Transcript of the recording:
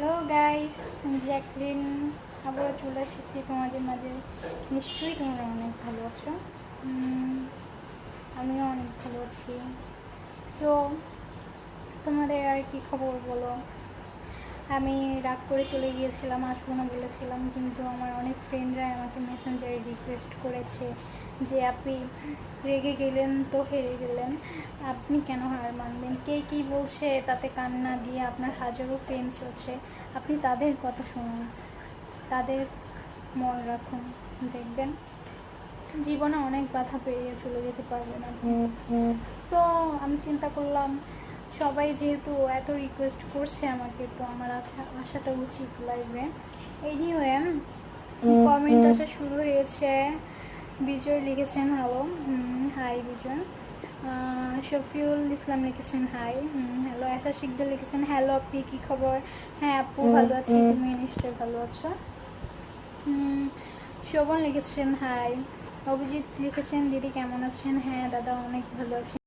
Hello guys Jacqueline আবারও চলে এসেছি তোমাদের মাঝে নিশ্চয়ই তোমরা অনেক ভালো আছো। আমিও অনেক ভালো আছি। সো তোমাদের আর কি খবর বলো? আমি রাগ করে চলে গিয়েছিলাম আসব না বলেছিলাম, কিন্তু আমার অনেক ফ্রেন্ডরা আমাকে মেসেঞ্জারে রিকোয়েস্ট করেছে। যে আপনি রেগে গেলেন, তো হেরে গেলেন। আপনি কেন হার মানবেন? কে কী বলছে তাতে কান না দিয়ে আপনার হাজারো ফ্রেন্ডস আছে আপনি তাদের কথা শুনুন, তাদের মন রাখুন, দেখবেন জীবনে অনেক বাধা পেরিয়ে চলে যেতে পারবেন সো আমি চিন্তা করলাম, সবাই যেহেতু এত রিকোয়েস্ট করছে আমাকে, তো আমার আসা আসাটা উচিত লাইভে এনিওয়ে কমেন্ট আসা শুরু হয়েছে। বিজয় লিখেছেন হ্যালো হাই বিজয়। শফিউল ইসলাম লিখেছেন হাই হ্যালো আশা শিকদার লিখেছেন হ্যালো আপনি কী খবর? হ্যাঁ আপু ভালো আছি তুমি নিশ্চয়ই ভালো আছো? শোভন লিখেছেন হাই অভিজিৎ লিখেছেন দিদি কেমন আছেন? হ্যাঁ দাদা অনেক ভালো আছি।